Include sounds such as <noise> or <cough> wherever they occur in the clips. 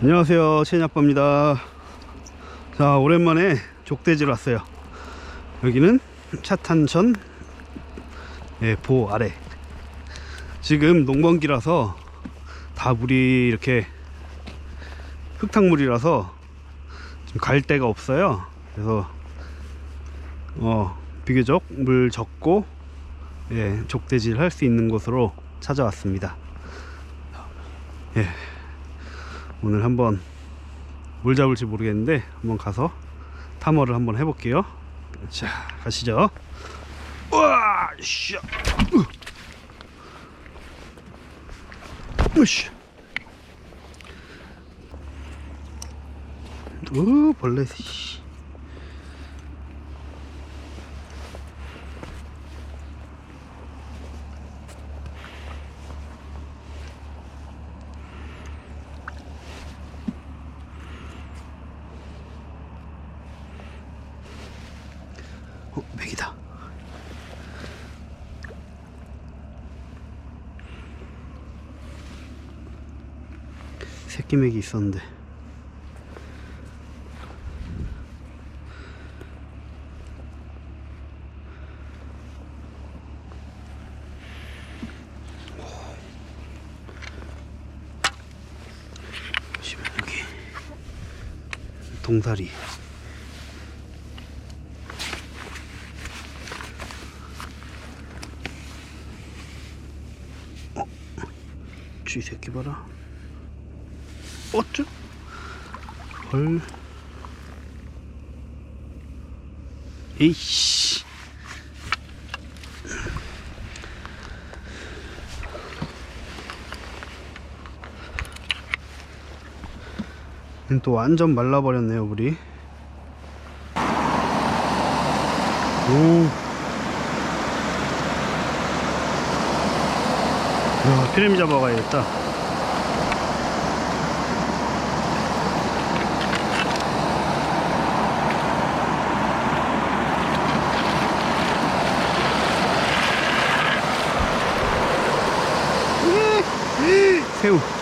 안녕하세요. 채니아빠입니다. 자 오랜만에 족대지로 왔어요. 여기는 차탄천 예, 보 아래. 지금 농번기라서 다 물이 이렇게 흙탕물이라서 갈 데가 없어요. 그래서 어 비교적 물 적고 예, 족대질 할 수 있는 곳으로 찾아왔습니다. 예. 오늘 한번 뭘 잡을지 모르겠는데 한번 가서 탐험을 한번 해볼게요. 자, 가시죠. 우와, 샤, 으, 으쌰. 오, 벌레, 어, 맥이다. 새끼 맥이 있었는데. 동사리. 쥐 새끼 봐라. 어쭈? 헐. 에이씨. 얘는 또 완전 말라버렸네요, 물이. 오. 야, 피레미 잡아가야겠다. 새우.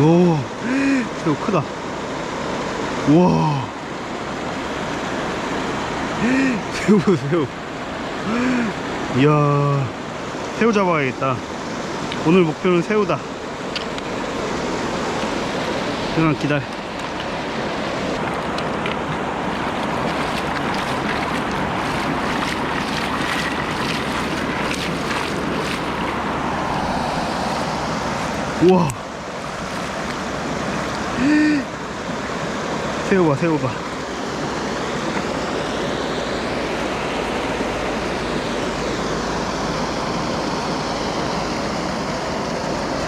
오, 새우 크다. 우와. 새우, 새우. 이야, 새우 잡아야겠다. 오늘 목표는 새우다. 그냥 기다려. 우와. 새우 봐, 새우 봐.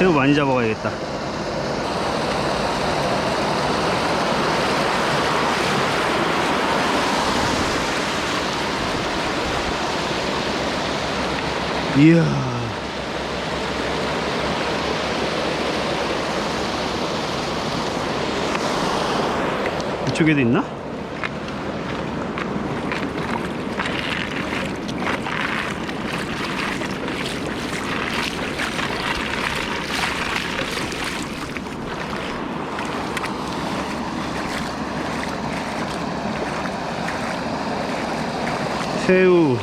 새우 많이 잡아가야겠다. 이야. 이쪽에도 있나? 새우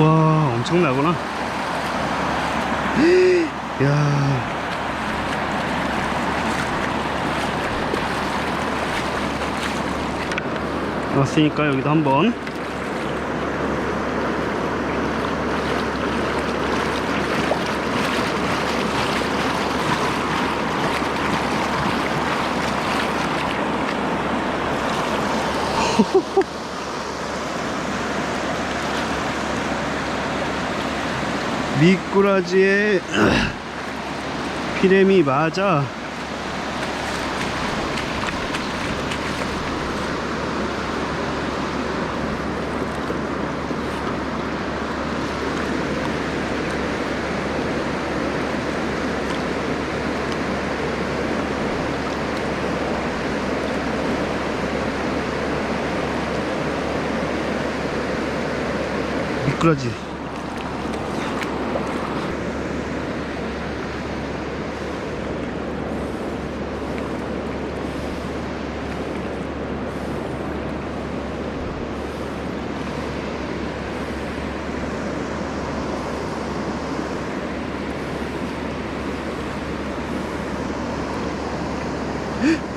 와 엄청나구나. <gasps> 야. 왔으니까 여기도 한번 <laughs> 미꾸라지에 피레미 맞아. 미꾸라지.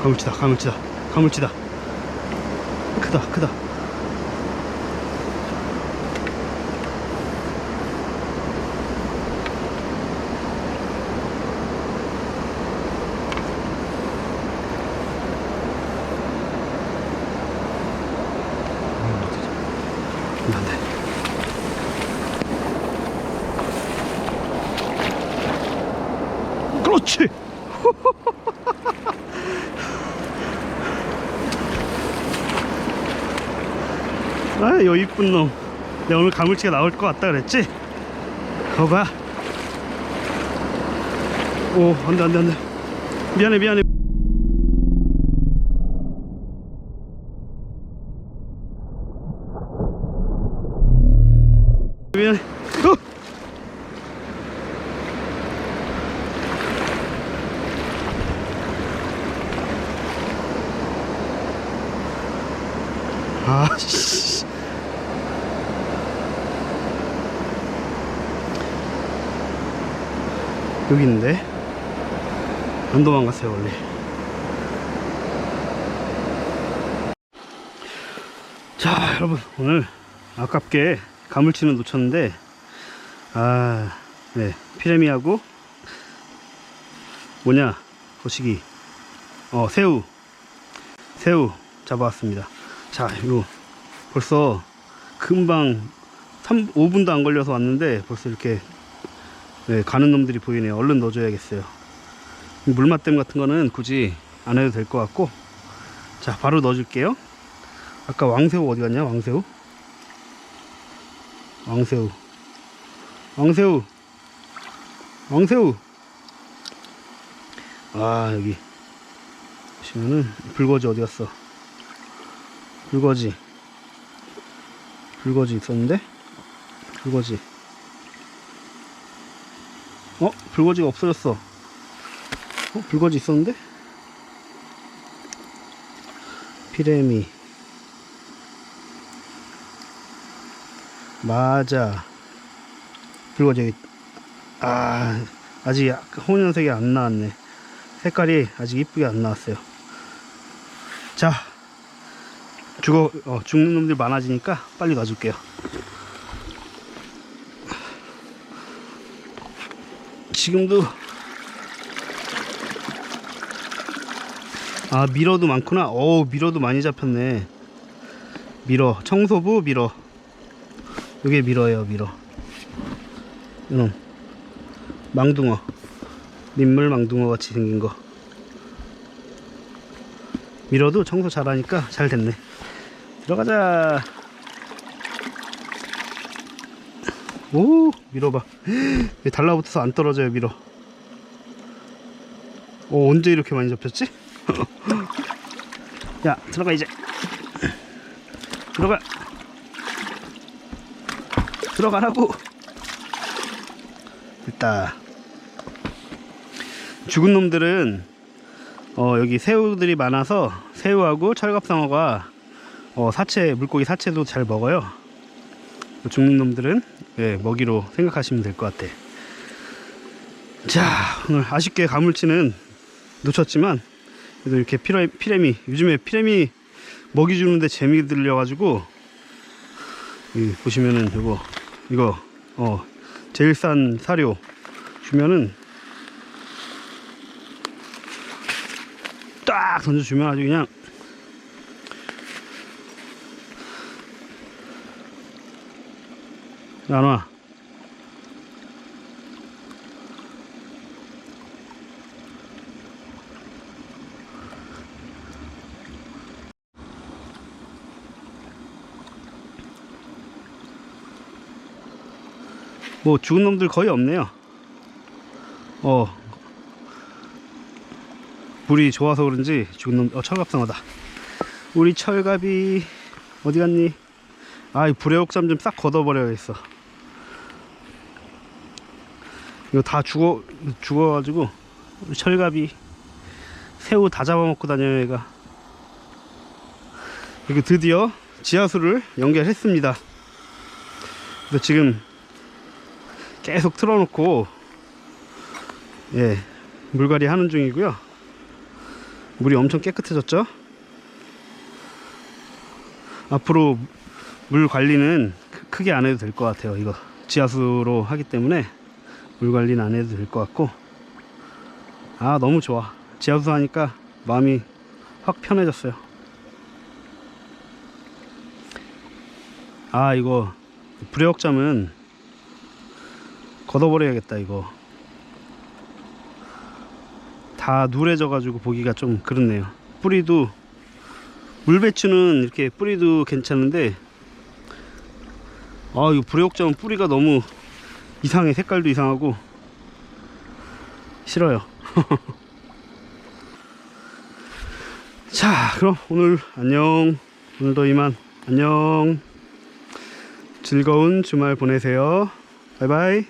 가물치다 가물치다 가물치다 크다 크다 음, 안 돼. 그렇지. 아, 요 이쁜 놈. 내가 오늘 가물치가 나올 것 같다 그랬지? 거봐. 오, 안 돼, 안 돼, 안 돼. 미안해, 미안해. 미안해. 어! 여기 있는데 안 도망갔어요 원래. 자 여러분 오늘 아깝게 가물치는 놓쳤는데 아 네 피레미하고 뭐냐 거시기. 어 새우. 새우 잡아왔습니다. 자 이거 벌써 금방 3, 5분도 안 걸려서 왔는데 벌써 이렇게 네, 가는 놈들이 보이네요. 얼른 넣어줘야겠어요. 이 물맛댐 같은 거는 굳이 안 해도 될 것 같고. 자, 바로 넣어줄게요. 아까 왕새우 어디 갔냐? 왕새우? 왕새우. 왕새우. 왕새우. 아, 여기. 보시면은, 불거지 어디 갔어? 불거지. 불거지 있었는데? 불거지. 어? 불거지가 없어졌어. 어? 불거지 있었는데? 피레미. 맞아. 불거지. 아, 아직 약- 혼연색이 안 나왔네. 색깔이 아직 이쁘게 안 나왔어요. 자, 죽어, 어, 죽는 놈들 많아지니까 빨리 놔줄게요. 지금도 아 미러도 많구나. 어우 미러도 많이 잡혔네. 미러 청소부 미러. 이게 미러예요 미러. 이놈 망둥어. 민물 망둥어 같이 생긴 거. 미러도 청소 잘하니까 잘 됐네. 들어가자 오 밀어봐. <gasps> 왜 달라붙어서 안 떨어져요 밀어. 오 언제 이렇게 많이 잡혔지? <laughs> 야 들어가 이제. 들어가. 들어가라고. 됐다. 죽은 놈들은 어 여기 새우들이 많아서 새우하고 철갑상어가 어 사체 물고기 사체도 잘 먹어요. 죽는 놈들은 예, 먹이로 생각하시면 될 것 같아. 자, 오늘 아쉽게 가물치는 놓쳤지만 그래도 이렇게 피레, 피레미 요즘에 피레미 먹이 주는데 재미 들려가지고 이 보시면은 이거 이거 어 제일 싼 사료 주면은 딱 던져주면 아주 그냥 안 와. 뭐 죽은 놈들 거의 없네요. 어. 물이 좋아서 그런지 죽은 놈, 어, 철갑상어다. 우리 철갑이 어디 갔니? 아이 불애옥잠 좀 싹 걷어버려야겠어 이거 다 죽어 죽어가지고 철갑이 새우 다 잡아먹고 다녀요 얘가. 이거 드디어 지하수를 연결했습니다. 그래서 지금 계속 틀어놓고 예 물갈이 하는 중이고요. 물이 엄청 깨끗해졌죠? 앞으로 물 관리는 크- 크게 안 해도 될 것 같아요 이거. 지하수로 하기 때문에 물 관리는 안 해도 될 것 같고. 아 너무 좋아. 지하수 하니까 마음이 확 편해졌어요. 아 이거 불의옥잠은 걷어버려야겠다 이거. 다 누래져 가지고 보기가 좀 그렇네요. 뿌리도 물배추는 이렇게 뿌리도 괜찮은데 아 이거 불의옥잠은 뿌리가 너무 이상해. 색깔도 이상하고. 싫어요. <laughs> 자 그럼 오늘 안녕. 오늘도 이만. 안녕. 즐거운 주말 보내세요. 바이바이